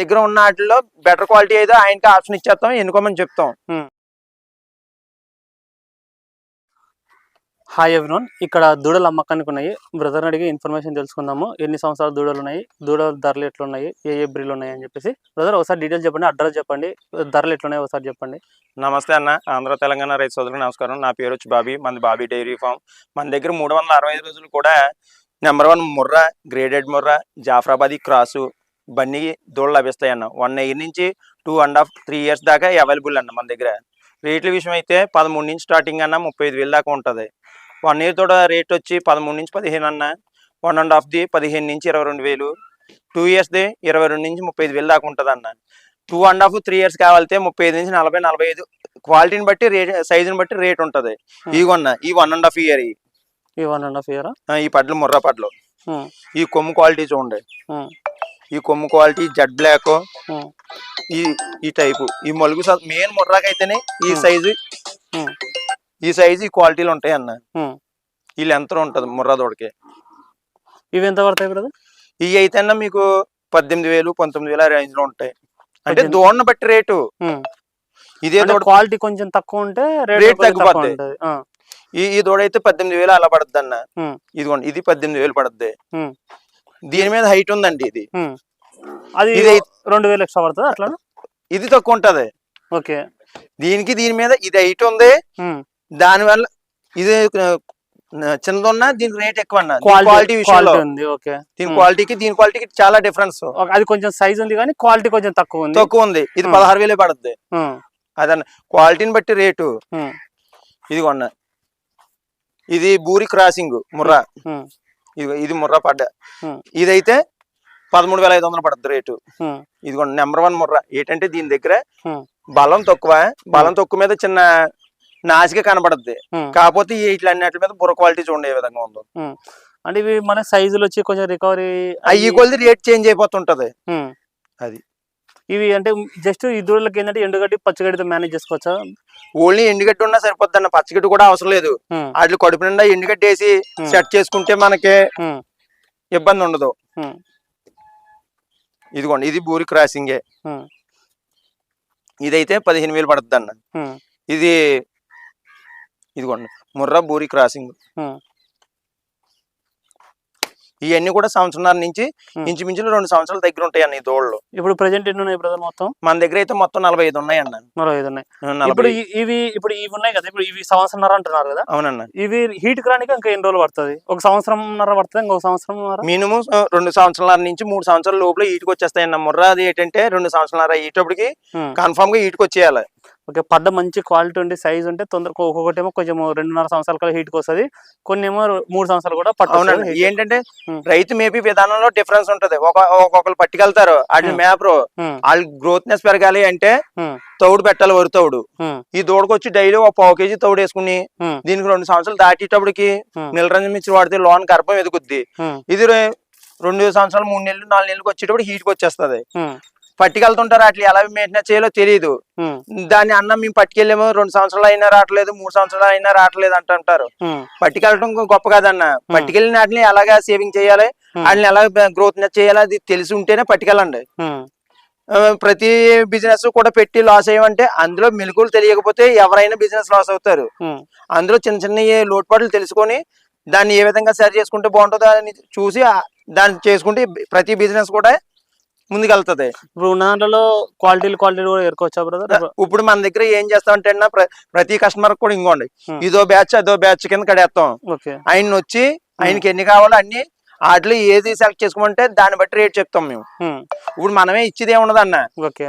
దగ్గర ఉన్న వాటిలో బెటర్ క్వాలిటీ అయితే ఆయనకి ఆప్షన్ ఇచ్చేస్తాం ఎన్నుకోమని చెప్తాం. హాయ్ ఎవ్రీవన్ ఇక్కడ దూడలు అమ్మకానికి ఉన్నాయి బ్రదర్ అడిగి ఇన్ఫర్మేషన్ తెలుసుకుందాము. ఎన్ని సంవత్సరాల దూడలు ఉన్నాయి? దూడల ధరలు ఎట్లున్నాయి? ఏ ఏ బ్రీలు ఉన్నాయి అని చెప్పేసి. బ్రదర్ ఒకసారి డీటెయిల్స్ చెప్పండి అడ్రస్ చెప్పండి. ధరలు ఎట్లున్నాయి ఒకసారి చెప్పండి. నమస్తే అన్న. ఆంధ్ర తెలంగాణ రైతు సోదరులకు నమస్కారం. నా పేరు వచ్చి బాబీ. మనది బాబీ డైరీ ఫామ్. మన దగ్గర మూడు వందల అరవై ఐదు రోజులు కూడా number one Murrah graded Murrah Jafarabadi cross Banni దూడలు లభిస్తాయి అన్న. వన్ ఇయర్ నుంచి two and half three years దాకా అవైలబుల్ అన్న మన దగ్గర. రేట్ల విషయం అయితే పదమూడు నుంచి స్టార్టింగ్ అన్న ముప్పై ఐదు వేలు దాకా ఉంటుంది. వన్ ఇయర్ తోడ రేట్ వచ్చి పదమూడు నుంచి పదిహేను అన్న. వన్ అండ్ హాఫ్ది పదిహేను నుంచి ఇరవై రెండు వేలు. టూ ఇయర్స్ది ఇరవై రెండు నుంచి ముప్పై ఐదు వేలు దాకా ఉంటుంది అన్న. Two and half three years కావాలితే ముప్పై ఐదు నుంచి నలభై నలభై ఐదు క్వాలిటీని బట్టి రేట్ సైజుని బట్టి రేట్ ఉంటుంది. ఈ కొన్న ఈ వన్ అండ్ హాఫ్ ఇయర్ ఈ. వన్ అండ్ హాఫ్ ఇయర్ ఈ పడ్లు ముర్రా పడ్లు. ఈ కొమ్ము క్వాలిటీ చూడండి. ఈ కొమ్ము క్వాలిటీ జడ్ బ్లాక్ ఈ ఈ టైపు ఈ మలుగు మెయిన్ ముర్రాకైతేనే ఈ. సైజు ఈ సైజు ఈ క్వాలిటీలు ఉంటాయి అన్న. ఈ లెంత్ ఉంటుంది ముర్రా దొడకి. ఇవి ఎంత పడతాయి బ్రదర్? ఇవి అయితే అన్న మీకు పద్దెనిమిది వేలు పంతొమ్మిది వేల రేంజ్లో ఉంటాయి. అంటే దూడను బట్టి రేటు. ఇదే దూడ క్వాలిటీ కొంచెం తక్కువ ఉంటే రేట్ ఆ, ఈ ఈ దూడ అయితే పద్దెనిమిది వేలు అలా పడుద్ది అన్న. ఇదిగోండి ఇది పద్దెనిమిది వేలు పడుద్ది. దీని మీద హైట్ ఉందండి ఇది. అది రెండు వేలు ఎక్స్ట్రా పడుతుంది అట్లా ఇది తక్కువ ఉంటది. ఓకే. దీనికి దీని మీద ఇది హైట్ ఉంది. దాని వల్ల ఇది చిన్నదున్నా దీనికి రేట్ ఎక్కువ అన్న. క్వాలిటీ విషయంలో. ఓకే. దీని. క్వాలిటీకి దీని క్వాలిటీకి చాలా డిఫరెన్స్. అది కొంచెం సైజ్ ఉంది కానీ క్వాలిటీ కొంచెం తక్కువ ఉంది. తక్కువ ఉంది. ఇది. పదహారు వేలే పడుద్ది. ఉమ్, అదన్న క్వాలిటీని బట్టి రేటు. ఇది కొన్న ఇది బూరి క్రాసింగ్ ముర్రా. ఇది ఇది ముర్రా పడ్డ. ఇదైతే పదమూడు వేల ఐదు వందలు పడుద్ది రేటు. ఉమ్, ఇది నెంబర్ వన్ ముర్రా. ఏంటంటే దీని దగ్గర. బలం తక్కువ బలం తక్కువ మీద చిన్న నాసిక కనబడుద్ది. కాకపోతే ఇట్లా అన్నిటి మీద బుర్ర క్వాలిటీ చూడండి ఏ విధంగా ఉందో. అంటే ఇవి మన సైజులు వచ్చి కొంచెం రికవరీ అయ్యి కొద్ది రేట్ చేంజ్ అయిపోతుంటది. అది. ఇవి అంటే జస్ట్ ఈ దూడలకి ఏంటంటే ఎండుగడ్డి పచ్చిగడ్డితో మేనేజ్ చేసుకోవచ్చా? ఓన్లీ ఎండుగడ్డి ఉన్నా సరిపోద్ది అన్న పచ్చగడ్డి కూడా అవసరం లేదు. వాటి కడుపు నిండా ఎండుగడ్డి వేసి. సెట్ చేసుకుంటే మనకి ఇబ్బంది ఉండదు. ఇదిగోండి ఇది బూరి క్రాసింగే. ఇదైతే పదిహేను వేలు పడుతుంది అన్న. ఇది ఇదిగోండి ముర్రా బూరి క్రాసింగ్. ఇవన్నీ కూడా సంవత్సరాల నుంచి. ఇంచుమించులు రెండు సంవత్సరాల దగ్గర ఉంటాయి అన్న ఈ దోళ్ళు. ఇప్పుడు ప్రజెంట్ ఎన్ని ఉన్నాయి బ్రదర్ మొత్తం? మన దగ్గర అయితే మొత్తం నలభై ఐదు ఉన్నాయి. అన్న నలభై ఐదు ఉన్నాయి ఇప్పుడు ఇవి ఇప్పుడు ఇవి ఉన్నాయి కదా ఇప్పుడు ఇవి సంవత్సరంన్నర అంటున్నారు కదా. అవునన్న. ఇవి హీట్ రానికి ఇంకా ఎన్ని రోజులు పడుతుంది? ఒక సంవత్సరంన్నర పడుతుంది ఇంకొక సంవత్సరం మినిమం రెండు సంవత్సరాల నుంచి మూడు సంవత్సరాల లోపల ఈటుకు వచ్చేస్తాయి అన్న ముర్రా అది ఏంటంటే రెండు సంవత్సరాల ఈటప్పటికి కన్ఫామ్గా ఈటుకు వచ్చేయాలి. ఓకే పడ్డ మంచి క్వాలిటీ ఉండి సైజ్ ఉంటే తొందరగా ఒక్కొక్కటి ఏమో కొంచెం రెండున్నర సంవత్సరాల కల్లా హీట్కి వస్తుంది. కొన్ని ఏమో మూడు సంవత్సరాలు కూడా పట్టు ఏంటంటే. రైతు మేపీ విధానంలో డిఫరెన్స్ ఉంటది. ఒక ఒక్కొక్కరు పట్టుకెళ్తారు వాటిని. మేపరు. వాళ్ళ గ్రోత్నెస్ పెరగాలి అంటే తౌడు పెట్టాలి వరి తౌడు. ఈ దూడకు వచ్చి డైలీ ఒక పావు కేజీ తౌడు వేసుకుని దీనికి రెండు సంవత్సరాలు దాటేటప్పటికి నిలరంజన్ మిర్చి వాడితే లోన్ గర్భం ఎదుగుద్ది. ఇది రెండు సంవత్సరాలు మూడు నెలలు నాలుగు నెలలకు వచ్చేటప్పుడు హీట్కి వచ్చేస్తది. పట్టుకెళ్తుంటారు అట్లా. ఎలా మెయింటెనెన్స్ చేయాలో తెలియదు దాన్ని అన్న మేము పట్టుకెళ్ళాము రెండు సంవత్సరాలు అయినా రావట్లేదు మూడు సంవత్సరాలు అయినా రావట్లేదు అంటుంటారు. పట్టుకెళ్ళటం గొప్ప కాదన్న. పట్టుకెళ్ళిన వాటిని ఎలాగా సేవింగ్ చేయాలి? వాటిని ఎలా గ్రోత్ చేయాలి? అది తెలిసి ఉంటేనే పట్టుకెళ్ళండి. ప్రతి బిజినెస్ కూడా పెట్టి లాస్ అయ్యమంటే అందులో మెలకువలు తెలియకపోతే ఎవరైనా బిజినెస్ లాస్ అవుతారు. అందులో చిన్న చిన్న లోటుపాట్లు తెలుసుకొని దాన్ని ఏ విధంగా సరి చేసుకుంటే బాగుంటుందో అని చూసి దాన్ని చేసుకుంటే ప్రతి బిజినెస్ కూడా ముందుకెళ్తది. ఇప్పుడు ఉన్న దాంట్లో క్వాలిటీలు క్వాలిటీ కూడా ఎరుకోవచ్చా బ్రదర్ ఇప్పుడు మన దగ్గర ఏం చేస్తామంటే అన్న ప్ర- ప్రతి కస్టమర్ కూడా ఇంకోండి. Hmm. ఇదో బ్యాచ్ అదో బ్యాచ్ కింద కడేస్తాం. ఆయన వచ్చి ఆయనకి ఎన్ని కావాలో అన్ని వాటిలో ఏది సెలెక్ట్ చేసుకోమంటే దాన్ని బట్టి రేట్ చెప్తాం మేము. ఇప్పుడు మనమే ఇచ్చేది ఏముండదు అన్న.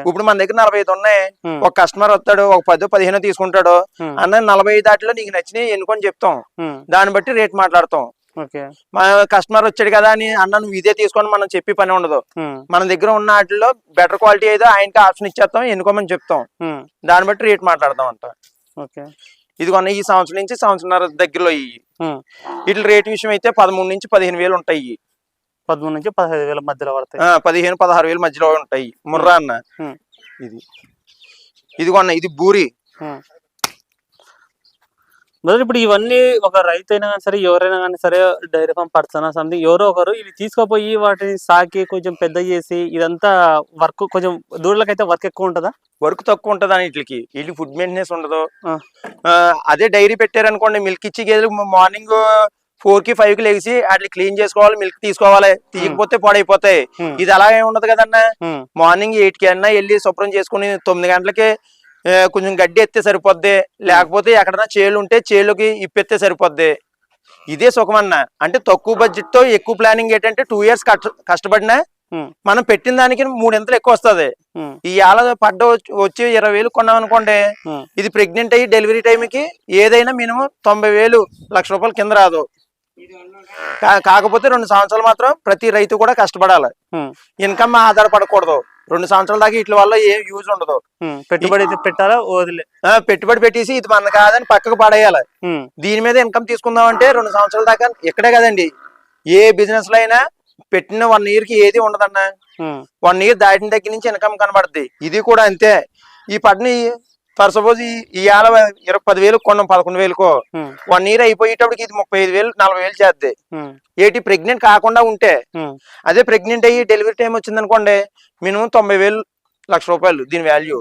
ఇప్పుడు మన దగ్గర నలభై ఐదు ఉన్నాయి. ఒక కస్టమర్ వస్తాడు ఒక పది పదిహేను తీసుకుంటాడు. అన్న నలభై ఐదు దాటిలో నీకు నచ్చినవి ఎన్నుకొని చెప్తాం. దాన్ని బట్టి రేట్ మాట్లాడతాం. మన కస్టమర్ వచ్చాడు కదా అని అన్న నువ్వు ఇదే తీసుకొని మనం చెప్పి పని ఉండదు. మన దగ్గర ఉన్న వాటిలో బెటర్ క్వాలిటీ అయితే ఆయనకి ఆప్షన్ ఇచ్చేస్తాం ఎన్నుకోమని చెప్తాం. దాన్ని బట్టి రేట్ మాట్లాడతాం అంట ఓకే. ఇది కొన్న ఈ సంవత్సరం నుంచి సంవత్సరంన్నర దగ్గరలో ఇవి వీటి రేట్ విషయం అయితే పదమూడు నుంచి పదిహేను వేలు ఉంటాయి. పదమూడు నుంచి పదహైదు వేల మధ్యలో పడతాయి. పదిహేను పదహారు వేలు మధ్యలో ఉంటాయి. ముర్రా అన్న. ఇది. ఇది కొన్న ఇది బూరి. మొదలు ఇప్పుడు ఇవన్నీ ఒక రైతు అయినా కానీ సరే ఎవరైనా కానీ సరే డైరీ ఫామ్ పర్సన్ సంథింగ్ ఎవరో ఒకరు ఇవి తీసుకుపోయి వాటిని సాకి కొంచెం పెద్ద చేసి ఇదంతా వర్క్ కొంచెం దూడలకైతే వర్క్ ఎక్కువ ఉంటుందా? వర్క్ తక్కువ ఉంటుంది వీటికి? వీటికి ఫుడ్ మెయింటెనెన్స్ ఉండదు. అదే డైరీ పెట్టారనుకోండి మిల్క్ ఇచ్చి గేదెలు మార్నింగ్ ఫోర్కి ఫైవ్కి లేచి వాటిని క్లీన్ చేసుకోవాలి మిల్క్ తీసుకోవాలి తీయకపోతే పాడైపోతాయి. ఇది అలాగే ఉండదు కదన్నా. మార్నింగ్ ఎయిట్కి అన్నా వెళ్ళి శుభ్రం చేసుకుని తొమ్మిది గంటలకి కొంచెం గడ్డి ఎత్తే సరిపోద్ది. లేకపోతే ఎక్కడన్నా చేలు ఉంటే చేలుకి ఇప్పెత్తే సరిపోద్ది. ఇదే సుఖమన్న. అంటే తక్కువ బడ్జెట్తో ఎక్కువ ప్లానింగ్ ఏంటంటే టూ ఇయర్స్ కష్టపడినా మనం పెట్టిన దానికి మూడింతలు ఎక్కువ వస్తుంది. ఏళ్ళ పడ్డ వచ్చి- ఇరవై వేలు కొన్నాం అనుకోండి ఇది ప్రెగ్నెంట్ అయ్యి డెలివరీ టైంకి ఏదైనా మినిమం తొంభై వేలు లక్ష రూపాయల కింద రాదు. కాకపోతే రెండు సంవత్సరాలు మాత్రం ప్రతి రైతు కూడా కష్టపడాలి. ఇన్కమ్ ఆధారపడకూడదు. రెండు సంవత్సరాల దాకా వీటి వల్ల ఏం యూజ్ ఉండదు. పెట్టుబడి పెట్టారా వదిలే. ఆ, పెట్టుబడి పెట్టేసి ఇది మన కాదని పక్కకు పడేయాలి. దీని మీద ఇన్కమ్ తీసుకుందాం అంటే రెండు సంవత్సరాల దాకా ఇక్కడే కదండి. ఏ బిజినెస్లో అయినా పెట్టిన వన్ ఇయర్కి ఏది ఉండదన్న. వన్ ఇయర్ దాటిన దగ్గర నుంచి ఇన్కమ్ కనబడుద్ది. ఇది కూడా అంతే. ఈ పడిని ఫర్ సపోజ్ ఈ ఏళ్ళ ఇరవై పదివేలు కొన్నాం పదకొండు వేలుకో ఉమ్, వన్ ఇయర్ అయిపోయేటప్పటికి ఇది ముప్పై ఐదు వేలు నలభై వేలు చేద్ది. ఉమ్, ఏటి ప్రెగ్నెంట్ కాకుండా ఉంటే. ఉమ్, అదే ప్రెగ్నెంట్ అయ్యి డెలివరీ టైం వచ్చింది అనుకోండి మినిమం తొంభై వేలు లక్ష రూపాయలు దీని వాల్యూ.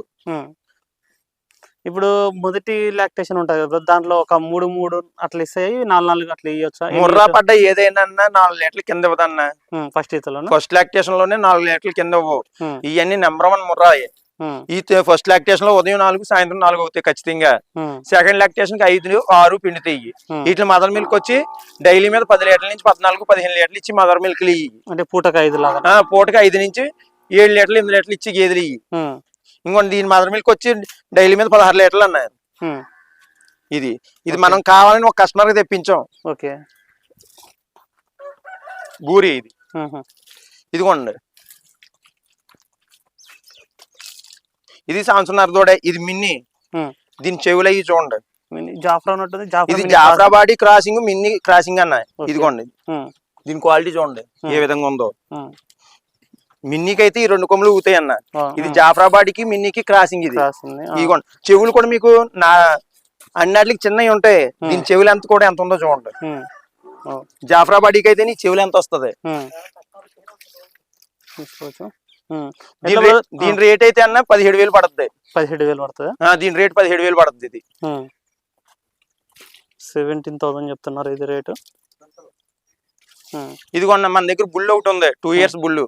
ఇప్పుడు మొదటి లాక్టేషన్ ఉంటుంది కదా దాంట్లో ఒక మూడు మూడు అట్లా ఇస్తాయి నాలుగు నాలుగు అట్లా ఇవ్వచ్చా ముర్రా పడ్డ ఏదైనా అన్నా నాలుగు లీటర్ల కింద ఇవ్వదన్న. ఫస్ట్ ఫస్ట్ లాక్టేషన్లోనే నాలుగు లీటర్ల కింద ఇవ్వవు ఇవన్నీ నెంబర్ వన్ ముర్రా ఈ ఫస్ట్ లాక్టేషన్లో ఉదయం నాలుగు సాయంత్రం నాలుగు అవుతాయి ఖచ్చితంగా. సెకండ్ లాక్టేషన్కి ఐదు ఆరు పిండుతాయి వీటి మదర్ మిల్క్ వచ్చి డైలీ మీద పది లీటర్ల నుంచి పద్నాలుగు పదిహేను లీటర్లు ఇచ్చి మదర్ మిల్క్ అంటే పూటకు ఐదు పూటకి ఐదు నుంచి ఏడు లీటర్లు ఎనిమిది లీటర్లు ఇచ్చి గేదెలు ఇయ్యి. ఇంకోటి దీని మదర్ మిల్క్ వచ్చి డైలీ మీద పదహారు లీటర్లు అన్నారు. ఇది ఇది మనం కావాలని ఒక కస్టమర్ తెప్పించాం. ఓకే. గూరి ఇది. ఇదిగోండి. ఇది సంవత్సరం దూడ ఇది మిన్ని. దీని చెవులు అయ్యి చూడండి జాఫ్రా ఉన్నట్టుంది ఇది జాఫరాబాడి క్రాసింగ్ మిన్ని క్రాసింగ్ అన్న. ఇదిగోండి. దీని క్వాలిటీ చూడండి ఏ. విధంగా ఉందో. మిన్నీకి అయితే ఈ రెండు కొమ్ములు ఊతాయి అన్న. ఇది జాఫరాబాడికి మిన్నీకి క్రాసింగ్ ఇది. ఇదిగోండి. చెవులు కూడా మీకు నా అన్నిటికి చిన్నవి ఉంటాయి. దీని చెవులు ఎంత కూడా ఎంత ఉందో చూడండి. జాఫరాబాడికి అయితే నీ చెవులు ఎంత వస్తది? దీని రేట్ అయితే అన్న పదిహేడు వేలు పడుతుంది పదిహేడు వేలు పడుతుందా? దీని రేట్ పదిహేడు వేలు పడుతుంది ఇది. సెవెంటీన్ థౌసండ్ చెప్తున్నారు ఇది రేటు. ఇదిగోండి మన దగ్గర బుల్ ఒకటి ఉంది. Two years bull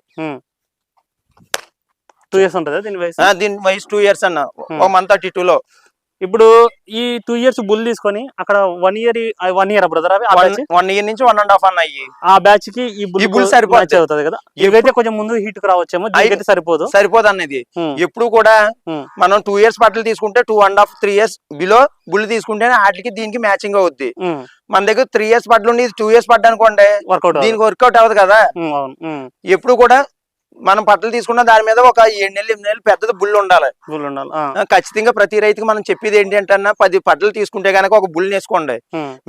two years ఉంటుందా దీని వయసు? దీని వయసు టూ ఇయర్స్ అన్న. మంత్ థర్టీ టూ లో. ఇప్పుడు ఈ టూ ఇయర్స్ బుల్ తీసుకొని అక్కడ one year one year brother అవి? వన్ ఇయర్ నుంచి వన్ అండ్ హాఫ్ అన్న అయ్యి. ఆ బ్యాచ్కి ఈ బుల్. మ్యాచ్ అవుతుంది కదా? ఇవైతే కొంచెం ముందు హీట్కు రావచ్చేమో దీనికైతే సరిపోదు. సరిపోదు అన్నది. ఉమ్, ఎప్పుడు కూడా మనం టూ ఇయర్స్ బట్టలు తీసుకుంటే two and half three years below bull తీసుకుంటే వాటికి దీనికి మ్యాచింగ్ అవుద్ది. మన దగ్గర త్రీ ఇయర్స్ బట్టలు ఉండి టూ ఇయర్స్ పడ్డ అనుకోండి దీనికి వర్కౌట్ అవ్వదు కదా? ఎప్పుడు కూడా మనం బట్టలు తీసుకున్న దాని మీద ఒక ఏడు నెలలు ఎనిమిది నెలలు పెద్దది బుల్ ఉండాలి. బుల్ ఉండాలి ఖచ్చితంగా ప్రతి రైతుకి మనం చెప్పేది ఏంటి అంటే అన్న పది పట్టలు తీసుకుంటే కనుక ఒక బుల్ వేసుకోండి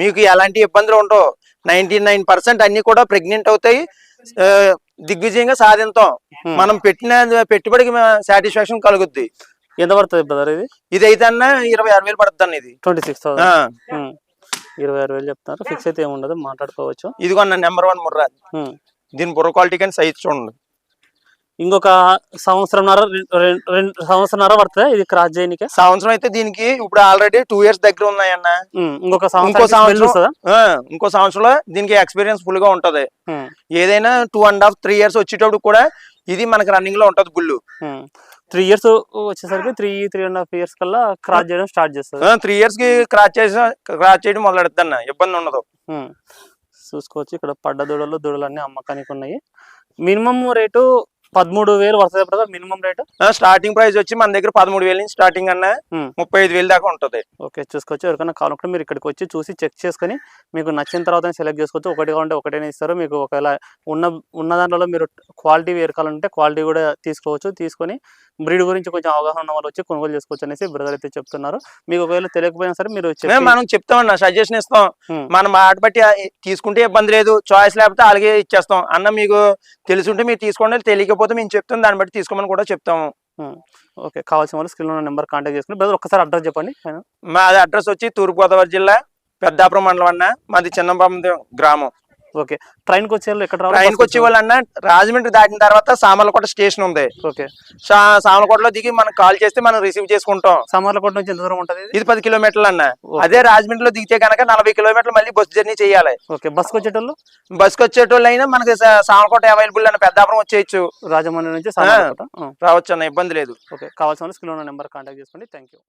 మీకు ఎలాంటి ఇబ్బందులు ఉండవు. నైన్టీ నైన్ పర్సెంట్ అన్ని కూడా ప్రెగ్నెంట్ అవుతాయి. దిగ్విజయంగా ఉమ్. మనం పెట్టిన పెట్టుబడికి సాటిస్ఫాక్షన్ కలుగుద్ది. ఎంత పడుతుంది బ్రదర్ ఇది? ఇది అయితే అన్న ఇరవై ఆరు వేలు పడుతుంది అన్న ఇది. ట్వంటీ సిక్స్ ఇరవై ఆరు వేలు చెప్తున్నారు. ఫిక్స్ అయితే ఏముండదు మాట్లాడుకోవచ్చు. ఇదిగో అన్న నెంబర్ వన్ ముర్రా. దీని బుర్ర క్వాలిటీ కానీ సైజ్ చూడండి. ఇంకొక సంవత్సరంన్నర రెండు సంవత్సరంన్నర పడుతుంది ఇది క్రాస్ చేయడానికి సంవత్సరం అయితే దీనికి ఇప్పుడు ఆల్రెడీ టూ ఇయర్స్ దగ్గర ఉన్నాయన్న. ఇంకొక ఇంకో సంవత్సరం ఇంకో సంవత్సరంలో దీనికి ఎక్స్పీరియన్స్ ఫుల్గా ఉంటది. ఏదైనా two and half three years వచ్చేటప్పుడు కూడా ఇది మనకి రన్నింగ్లో ఉంటది బుల్లు ఉమ్. త్రీ ఇయర్స్ వచ్చేసరికి three three and half years కల్లా క్రాస్ చేయడం స్టార్ట్ చేస్తుంది. త్రీ ఇయర్స్కి క్రాచ్ చేసి క్రాచ్ చేయడం మొదలెడతాను ఇబ్బంది ఉండదు. చూసుకోవచ్చు ఇక్కడ పడ్డ దూడలు దూడలు అన్ని అమ్మకానికి ఉన్నాయి. మినిమం రేటు పదమూడు వేలు పడుతుంది brother minimum rate? Starting price వచ్చి మన దగ్గర పదమూడు వేల నుంచి స్టార్టింగ్ అన్న ఉమ్. ముప్పై ఐదు వేలు దాకా ఉంటది. ఓకే చూసుకోవచ్చు. ఎవరికైనా కావాలనుకుంటే మీరు ఇక్కడికి వచ్చి చూసి చెక్ చేసుకొని మీకు నచ్చిన తర్వాత సెలెక్ట్ చేసుకోవచ్చు. ఒకటి కావాలంటే ఒకటైనా ఇస్తారు. మీకు ఒకవేళ ఉన్న ఉన్న దాంట్లో మీరు క్వాలిటీ వేరకాలంటే క్వాలిటీ కూడా తీసుకోవచ్చు. తీసుకొని బ్రీడ్ గురించి కొంచెం అవగాహన ఉన్న వాళ్ళు వచ్చి కొనుగోలు చేసుకోవచ్చు అనేసి బ్రదర్ అయితే చెప్తున్నారు. మీకు ఒకవేళ తెలియకపోయినా సరే మీరు మనం చెప్తామన్న సజెషన్ ఇస్తాం. ఉమ్, మన మాట బట్టి తీసుకుంటే ఇబ్బంది లేదు. చాయిస్ లేకపోతే అలాగే ఇచ్చేస్తాం అన్న మీకు తెలుసుంటే మీరు తీసుకోండి. తెలియకపోతే మేము చెప్తాం దాన్ని బట్టి తీసుకోమని కూడా చెప్తాము. ఓకే. కావాల్సిన వాళ్ళు స్క్రీన్ ఉన్న నెంబర్ కాంటాక్ట్ చేసుకుని బ్రదర్ ఒక్కసారి అడ్రస్ చెప్పండి. మా అడ్రస్ వచ్చి తూర్పు గోదావరి జిల్లా పెద్దాపురం మండలం అన్న మాది చిన్నపాము గ్రామం. ఓకే. ట్రైన్కి వచ్చే వాళ్ళు ఎక్కడ రావాలి? ట్రైన్కి వచ్చే వాళ్ళు అన్న రాజమండ్రి దాటిన తర్వాత సామర్లకోట స్టేషన్ ఉంది. ఓకే. సామర్లకోటలో దిగి మనకు కాల్ చేస్తే మనం రిసీవ్ చేసుకుంటాం. సామర్లకోట నుంచి ఎంత దూరం ఉంటుంది ఇది? పది కిలోమీటర్లు అన్న. అదే రాజమండ్రిలో దిగితే కనుక నలభై కిలోమీటర్లు మళ్ళీ బస్ జర్నీ చేయాలి. ఓకే. బస్కి వచ్చేటోళ్ళు? బస్కి వచ్చేటోళ్ళు అయినా మనకి సామర్లకోట అవైలబుల్ అన్న పెద్దాపురం వచ్చేయచ్చు. రాజమండ్రి నుంచి రావచ్చు అన్న ఇబ్బంది లేదు. ఓకే. కావాల్సిన ఉన్న నెంబర్ కాంటాక్ట్ చేసుకోండి. Thank you